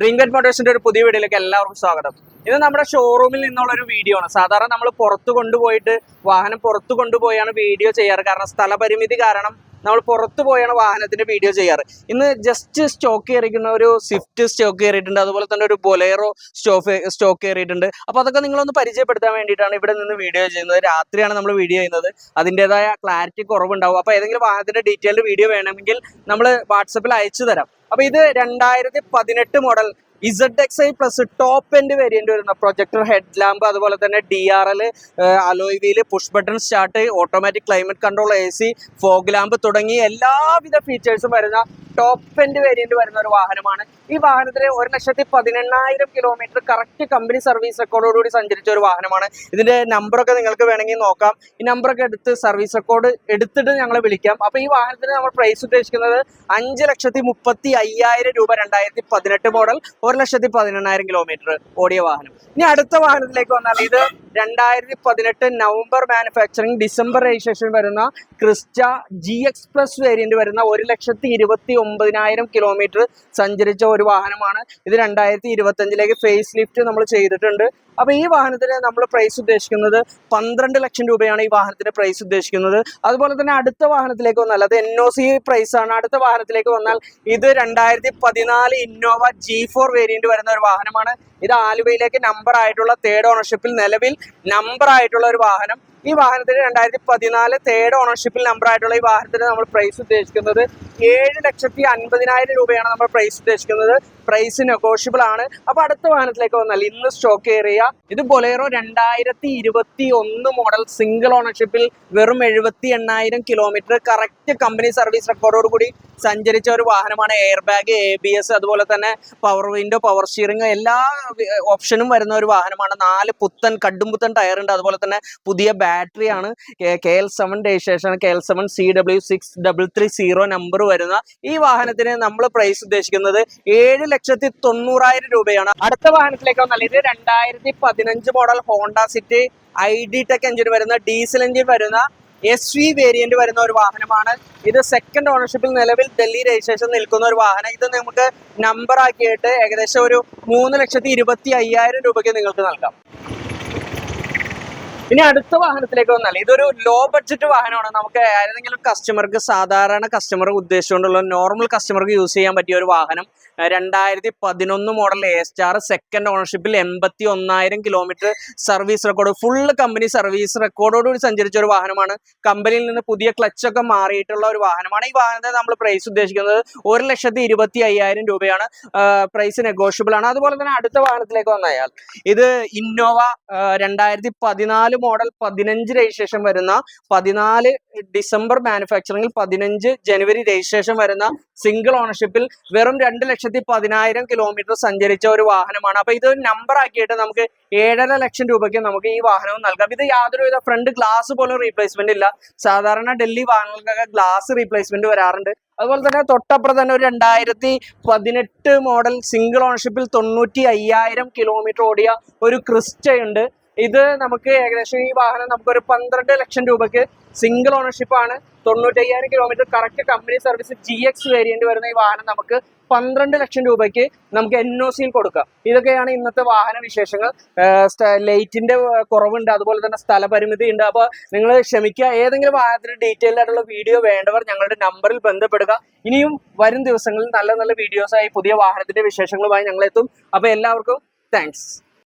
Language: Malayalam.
ഡ്രീം ഗെറ്റ് ഒരു പുതിയ വീഡിയോയിലേക്ക് എല്ലാവർക്കും സ്വാഗതം. ഇത് നമ്മുടെ ഷോറൂമിൽ നിന്നുള്ള ഒരു വീഡിയോ ആണ്. സാധാരണ നമ്മൾ പുറത്ത് കൊണ്ടുപോയിട്ട് വാഹനം പുറത്ത് കൊണ്ടുപോയാണ് വീഡിയോ ചെയ്യാറ്. കാരണം സ്ഥലപരിമിതി കാരണം നമ്മൾ പുറത്തു പോയാണ് വാഹനത്തിന്റെ വീഡിയോ ചെയ്യാറ്. ഇന്ന് ജസ്റ്റ് സ്റ്റോക്ക് കയറിയിരിക്കുന്ന ഒരു സ്വിഫ്റ്റ് സ്റ്റോക്ക് കയറിയിട്ടുണ്ട് അതുപോലെ തന്നെ ഒരു ബൊലേറോ സ്റ്റോക്ക് സ്റ്റോക്ക് കയറിയിട്ടുണ്ട് അപ്പോൾ അതൊക്കെ നിങ്ങളൊന്ന് പരിചയപ്പെടുത്താൻ വേണ്ടിയിട്ടാണ് ഇവിടെ നിന്ന് വീഡിയോ ചെയ്യുന്നത്. രാത്രിയാണ് നമ്മൾ വീഡിയോ ചെയ്യുന്നത്. അതിന്റെതായ ക്ലാരിറ്റി കുറവുണ്ടാവും. അപ്പോൾ ഏതെങ്കിലും വാഹനത്തിന്റെ ഡീറ്റെയിൽഡ് വീഡിയോ വേണമെങ്കിൽ നമ്മൾ വാട്സപ്പിൽ അയച്ചു തരാം അപ്പോൾ ഇത് രണ്ടായിരത്തി പതിനെട്ട് model Z X I plus top end variant വരുന്ന പ്രൊജക്ടർ ഹെഡ് ലാമ്പ് അതുപോലെ തന്നെ D R L alloy wheel push button start automatic climate control A C fog lamp തുടങ്ങി എല്ലാവിധ ഫീച്ചേഴ്സും വരുന്ന ടോപ്പ് എൻഡ് വേരിയന്റ് വരുന്ന ഒരു വാഹനമാണ്. ഈ വാഹനത്തിൽ ഒരു ലക്ഷത്തി പതിനെണ്ണായിരം കിലോമീറ്റർ കറക്റ്റ് കമ്പനി സർവീസ് റെക്കോർഡോടുകൂടി സഞ്ചരിച്ച ഒരു വാഹനമാണ്. ഇതിന്റെ നമ്പറൊക്കെ നിങ്ങൾക്ക് വേണമെങ്കിൽ നോക്കാം. ഈ നമ്പറൊക്കെ എടുത്ത് സർവീസ് റെക്കോർഡ് എടുത്തിട്ട് ഞങ്ങളെ വിളിക്കാം. അപ്പോൾ ഈ വാഹനത്തിന് നമ്മൾ പ്രൈസ് ഉദ്ദേശിക്കുന്നത് അഞ്ച് ലക്ഷത്തി മുപ്പത്തി അയ്യായിരം രൂപ രണ്ടായിരത്തി പതിനെട്ട് മോഡൽ ഒരു ലക്ഷത്തി പതിനെണ്ണായിരം കിലോമീറ്റർ ഓടിയ വാഹനം. ഇനി അടുത്ത വാഹനത്തിലേക്ക് വന്നാൽ ഇത് രണ്ടായിരത്തി പതിനെട്ട് നവംബർ മാനുഫാക്ചറിങ് ഡിസംബർ രജിസ്ട്രേഷൻ വരുന്ന Crysta G X plus variant വരുന്ന ഒരു ലക്ഷത്തി ഇരുപത്തി ഒമ്പതിനായിരം കിലോമീറ്റർ സഞ്ചരിച്ച ഒരു വാഹനമാണ്. ഇത് രണ്ടായിരത്തി ഇരുപത്തി അഞ്ചിലേക്ക് ഫേസ് ലിഫ്റ്റ് നമ്മൾ ചെയ്തിട്ടുണ്ട്. അപ്പൊ ഈ വാഹനത്തിന് നമ്മൾ പ്രൈസ് ഉദ്ദേശിക്കുന്നത് പന്ത്രണ്ട് ലക്ഷം രൂപയാണ് ഈ വാഹനത്തിന്റെ പ്രൈസ് ഉദ്ദേശിക്കുന്നത്. അതുപോലെ തന്നെ അടുത്ത വാഹനത്തിലേക്ക് വന്നാൽ അത് എൻ ഒ സി പ്രൈസ് ആണ്. അടുത്ത വാഹനത്തിലേക്ക് വന്നാൽ ഇത് രണ്ടായിരത്തി പതിനാല് ഇന്നോവ ജി ഫോർ വേരിയന്റ് വരുന്ന ഒരു വാഹനമാണ്. ഇത് ആലുവയിലേക്ക് നമ്പർ ആയിട്ടുള്ള തേർഡ് ഓണർഷിപ്പിൽ നിലവിൽ നമ്പർ ആയിട്ടുള്ള ഒരു വാഹനം ഈ വാഹനത്തിന് രണ്ടായിരത്തി പതിനാല് തേർഡ് ഓണർഷിപ്പിൽ നമ്പർ ആയിട്ടുള്ള ഈ വാഹനത്തിന് നമ്മൾ പ്രൈസ് ഉദ്ദേശിക്കുന്നത് ഏഴ് ലക്ഷത്തി അൻപതിനായിരം രൂപയാണ് നമ്മൾ പ്രൈസ് ഉദ്ദേശിക്കുന്നത്. പ്രൈസ് നെഗോഷ്യബിൾ ആണ്. അപ്പൊ അടുത്ത വാഹനത്തിലേക്ക് വന്നാൽ ഇന്ന് സ്റ്റോക്ക് ഏറിയ ഇത് ബൊലേറോ രണ്ടായിരത്തി ഇരുപത്തി ഒന്ന് മോഡൽ സിംഗിൾ ഓണർഷിപ്പിൽ വെറും എഴുപത്തി എണ്ണായിരം കിലോമീറ്റർ കറക്റ്റ് കമ്പനി സർവീസ് റെക്കോർഡോട് കൂടി സഞ്ചരിച്ച ഒരു വാഹനമാണ് air bag A B S അതുപോലെ തന്നെ പവർ വിൻഡോ പവർ സ്റ്റിയറിംഗ് എല്ലാ ഓപ്ഷനും വരുന്ന ഒരു വാഹനമാണ്. നാല് പുത്തൻ കടും പുത്തൻ ടയർ ഉണ്ട്. അതുപോലെ തന്നെ പുതിയ ബാറ്ററി ആണ് K L seven registration K L seven C W six double three zero number വരുന്ന ഈ വാഹനത്തിന് നമ്മൾ പ്രൈസ് ഉദ്ദേശിക്കുന്നത് ഏഴ് ലക്ഷത്തി തൊണ്ണൂറായിരം രൂപയാണ്. അടുത്ത വാഹനത്തിലേക്ക് വന്നാൽ ഇത് രണ്ടായിരത്തി പതിനഞ്ച് model Honda City I D tech engine വരുന്ന ഡീസൽ എഞ്ചിൻ വരുന്ന എസ് വി വേരിയന്റ് വരുന്ന ഒരു വാഹനമാണ്. ഇത് സെക്കൻഡ് ഓണർഷിപ്പിൽ നിലവിൽ ഡൽഹി രജിസ്ട്രേഷൻ നിൽക്കുന്ന ഒരു വാഹനം. ഇത് നമുക്ക് നമ്പർ ആക്കിയിട്ട് ഏകദേശം ഒരു മൂന്ന് ലക്ഷത്തി ഇരുപത്തി അയ്യായിരം രൂപയ്ക്ക് നിങ്ങൾക്ക് നൽകാം. ഇനി അടുത്ത വാഹനത്തിലേക്ക് വന്നാൽ ഇതൊരു ലോ ബഡ്ജറ്റ് വാഹനമാണ്. നമുക്ക് ഏതെങ്കിലും കസ്റ്റമർക്ക് സാധാരണ കസ്റ്റമർ ഉദ്ദേശിച്ചുകൊണ്ടുള്ള നോർമൽ കസ്റ്റമർക്ക് യൂസ് ചെയ്യാൻ പറ്റിയ ഒരു വാഹനം രണ്ടായിരത്തി പതിനൊന്ന് മോഡൽ എ സ്റ്റാർ സെക്കൻഡ് ഓണർഷിപ്പിൽ എൺപത്തി ഒന്നായിരം kilometre service record full company service റെക്കോർഡോടുകൂടി സഞ്ചരിച്ച ഒരു വാഹനമാണ്. കമ്പനിയിൽ നിന്ന് പുതിയ ക്ലച്ചൊക്കെ മാറിയിട്ടുള്ള ഒരു വാഹനമാണ്. ഈ വാഹനത്തെ നമ്മൾ പ്രൈസ് ഉദ്ദേശിക്കുന്നത് ഒരു ലക്ഷത്തി ഇരുപത്തി അയ്യായിരം രൂപയാണ് പ്രൈസ് നെഗോഷ്യബിൾ ആണ്. അതുപോലെ തന്നെ അടുത്ത വാഹനത്തിലേക്ക് വന്നയാൽ ഇത് ഇന്നോവ രണ്ടായിരത്തി പതിനാല് മോഡൽ പതിനഞ്ച് രജിസ്ട്രേഷൻ വരുന്ന പതിനാല് ഡിസംബർ മാനുഫാക്ചറിംഗിൽ പതിനഞ്ച് ജനുവരി രജിസ്ട്രേഷൻ വരുന്ന സിംഗിൾ ഓണർഷിപ്പിൽ വെറും രണ്ട് ലക്ഷത്തി പതിനായിരം കിലോമീറ്റർ സഞ്ചരിച്ച ഒരു വാഹനമാണ്. അപ്പൊ ഇത് നമ്പർ ആക്കിയിട്ട് നമുക്ക് ഏഴര ലക്ഷം രൂപയ്ക്ക് നമുക്ക് ഈ വാഹനവും നൽകാം. ഇത് യാതൊരു വിധ ഫ്രണ്ട് ഗ്ലാസ് പോലും റീപ്ലേസ്മെന്റ് ഇല്ല. സാധാരണ ഡൽഹി വാഹനങ്ങൾക്കൊക്കെ ഗ്ലാസ് റീപ്ലേസ്മെന്റ് വരാറുണ്ട്. അതുപോലെ തന്നെ തൊട്ടപ്പുറം തന്നെ ഒരു രണ്ടായിരത്തി പതിനെട്ട് മോഡൽ സിംഗിൾ ഓണർഷിപ്പിൽ തൊണ്ണൂറ്റി അയ്യായിരം കിലോമീറ്റർ ഓടിയ ഒരു ക്രിസ്റ്റ ഉണ്ട് ഇത് നമുക്ക് ഏകദേശം ഈ വാഹനം നമുക്ക് ഒരു പന്ത്രണ്ട് ലക്ഷം രൂപയ്ക്ക് സിംഗിൾ ഓണർഷിപ്പ് ആണ്. തൊണ്ണൂറ്റയ്യായിരം kilometre correct company service G X variant വരുന്ന ഈ വാഹനം നമുക്ക് പന്ത്രണ്ട് ലക്ഷം രൂപയ്ക്ക് നമുക്ക് എൻ ഒ സിയിൽ കൊടുക്കാം. ഇതൊക്കെയാണ് ഇന്നത്തെ വാഹന വിശേഷങ്ങൾ. ലൈറ്റിന്റെ കുറവുണ്ട്. അതുപോലെ തന്നെ സ്ഥലപരിമിതി ഉണ്ട്. അപ്പോൾ നിങ്ങൾ ക്ഷമിക്കുക. ഏതെങ്കിലും വാഹനത്തിന് ഡീറ്റെയിൽ ആയിട്ടുള്ള വീഡിയോ വേണ്ടവർ ഞങ്ങളുടെ നമ്പറിൽ ബന്ധപ്പെടുക. ഇനിയും വരും ദിവസങ്ങളിൽ നല്ല നല്ല വീഡിയോസായി പുതിയ വാഹനത്തിന്റെ വിശേഷങ്ങളുമായി ഞങ്ങളെത്തും. അപ്പോൾ എല്ലാവർക്കും താങ്ക്സ്